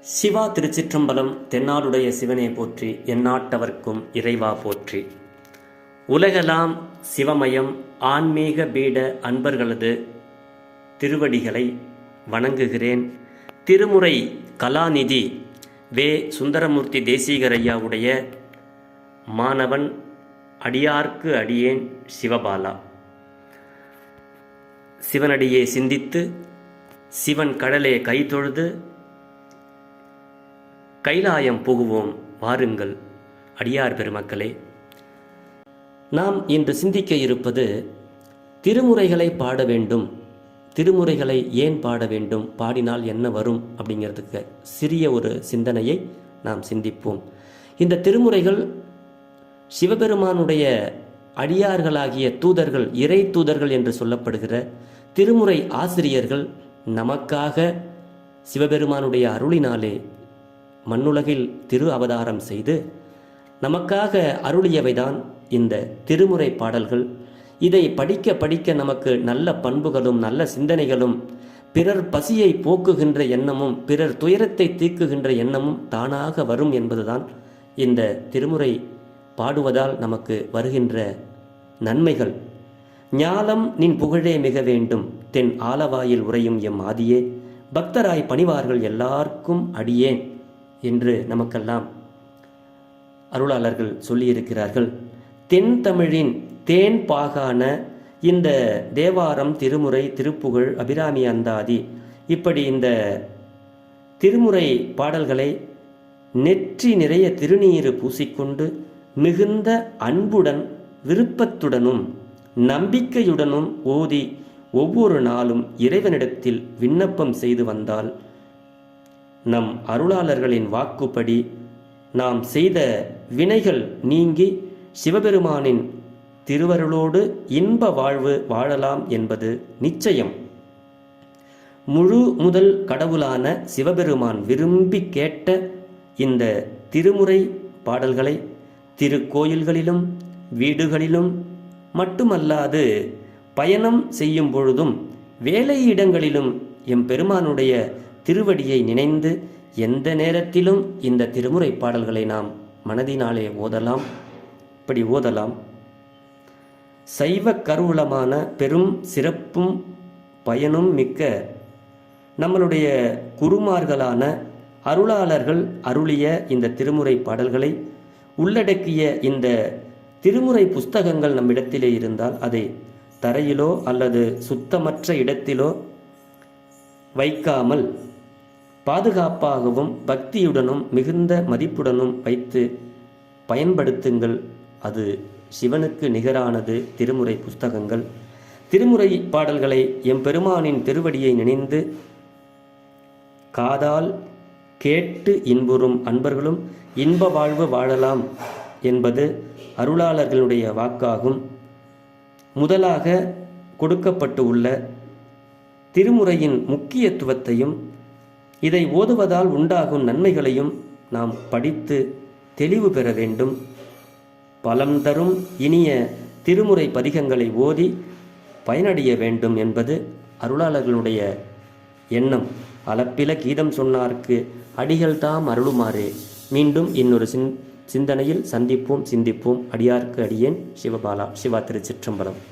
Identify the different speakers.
Speaker 1: சிவா திருச்சிற்றம்பலம் தென்னாடுடைய சிவனே போற்றி எந்நாட்டவர்க்கும் இறைவா போற்றி. உலகெல்லாம் சிவமயம் ஆன்மீக பீட அன்பர்களது திருவடிகளை வணங்குகிறேன். திருமுறை கலாநிதி வே. சுந்தரமூர்த்தி தேசிகரையாவுடைய மாணவன் அடியார்க்கு அடியேன் சிவபாலா. சிவனடியே சிந்தித்து சிவன் கடலே கைதொழுது கைலாயம் புகுவோம் வாருங்கள் அடியார் பெருமக்களே. நாம் இன்று சிந்திக்க இருப்பது திருமுறைகளை பாட வேண்டும் திருமுறைகளை ஏன் பாட வேண்டும் பாடினால் என்ன வரும் அப்படிங்கிறதுக்கு சிறிய ஒரு சிந்தனையை நாம் சிந்திப்போம். இந்த திருமுறைகள் சிவபெருமானுடைய அடியார்களாகிய தூதர்கள் இறை தூதர்கள் என்று சொல்லப்படுகிற திருமுறை ஆசிரியர்கள் நமக்காக சிவபெருமானுடைய அருளினாலே மண்ணுலகில் திரு அவதாரம் செய்து நமக்காக அருளியவைதான் இந்த திருமுறை பாடல்கள். இதை படிக்க படிக்க நமக்கு நல்ல பண்புகளும் நல்ல சிந்தனைகளும் பிறர் பசியை போக்குகின்ற எண்ணமும் பிறர் துயரத்தை தீர்க்குகின்ற எண்ணமும் தானாக வரும் என்பதுதான் இந்த திருமுறை பாடுவதால் நமக்கு வருகின்ற நன்மைகள். ஞாலம் நின் புகழே மிக வேண்டும் தென் ஆலவாயில் உறையும் எம் ஆதியே. பக்தராய் பணிவார்கள் எல்லாருக்கும் அடியேன். என்று நமக்கெல்லாம் அருளாளர்கள் சொல்லியிருக்கிறார்கள். தென் தமிழின் தேன் பாகான இந்த தேவாரம் திருமுறை திருப்புகழ் அபிராமி அந்தாதி இப்படி இந்த திருமுறை பாடல்களை நெற்றி நிறைய திருநீறு பூசிக்கொண்டு மிகுந்த அன்புடன் விருப்பத்துடனும் நம்பிக்கையுடனும் ஓதி ஒவ்வொரு நாளும் இறைவனிடத்தில் விண்ணப்பம் செய்து வந்தால் நம் அருளாளர்களின் வாக்குப்படி நாம் செய்த வினைகள் நீங்கி சிவபெருமானின் திருவருளோடு இன்ப வாழ்வு வாழலாம் என்பது நிச்சயம். முழு முதல் கடவுளான சிவபெருமான் விரும்பி கேட்ட இந்த திருமுறை பாடல்களை திருக்கோயில்களிலும் வீடுகளிலும் மட்டுமல்லாது பயணம் செய்யும் பொழுதும் வேலையிடங்களிலும் இடங்களிலும் எம்பெருமானுடைய திருவடியை நினைந்து எந்த நேரத்திலும் இந்த திருமுறை பாடல்களை நாம் மனதினாலே ஓதலாம். இப்படி ஓதலாம். சைவ கருவூலமான பெரும் சிறப்பும் பயனும் மிக்க நம்மளுடைய குருமார்களான அருளாளர்கள் அருளிய இந்த திருமுறை பாடல்களை உள்ளடக்கிய இந்த திருமுறை புஸ்தகங்கள் நம்மிடத்திலே இருந்தால் அதை தரையிலோ அல்லது சுத்தமற்ற இடத்திலோ வைக்காமல் பாதுகாப்பாகவும் பக்தியுடனும் மிகுந்த மதிப்புடனும் வைத்து பயன்படுத்துங்கள். அது சிவனுக்கு நிகரானது திருமுறை புஸ்தகங்கள். திருமுறை பாடல்களை எம்பெருமானின் திருவடியை நினைந்து காதால் கேட்டு இன்புறும் அன்பர்களும் இன்ப வாழ்வு வாழலாம் என்பது அருளாளர்களுடைய வாக்காகும். முதலாக கொடுக்கப்பட்டு உள்ள திருமுறையின் முக்கியத்துவத்தையும் இதை ஓதுவதால் உண்டாகும் நன்மைகளையும் நாம் படித்து தெளிவு பெற வேண்டும். பலம் தரும் இனிய திருமுறை பதிகங்களை ஓதி பயனடைய வேண்டும் என்பது அருளாளர்களுடைய எண்ணம். அளப்பில கீதம் சொன்னார்க்கு அடிகள் தாம் அருளுமாறு. மீண்டும் இன்னொரு சிந் சிந்தனையில் சந்திப்போம் சிந்திப்போம். அடியார்க்கு அடியேன். சிவபாலா சிவா திருச்சிற்றம்பலம்.